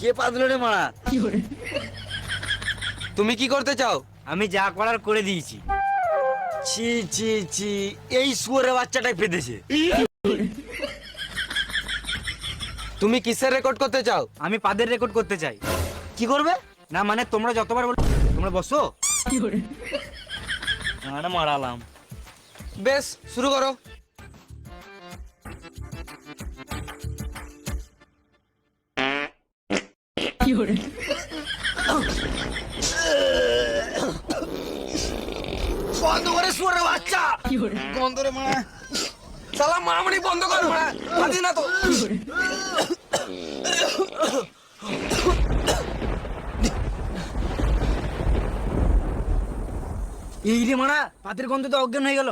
কে পাতলো রে তুমি কি করতে চাও? আমি যা করার করে দিয়েছি। ছি ছি ছি এই শুয়োরের বাচ্চাটাই পেতেছে। তুমি কিসের রেকর্ড করতে চাও? আমি পাদের রেকর্ড করতে চাই। কি করবে? না মানে তোমরা যতবার বল তোমরা বসো। মারালাম। বেশ শুরু করো। বন্ধ করে শুয়ারে বাচ্চা। বন্ধ রে মারা সালা মারামারি বন্ধ কর মারা পাতি না তো। এই রে মারা পাতের গন্ধ তো অজ্ঞান হয়ে গেল।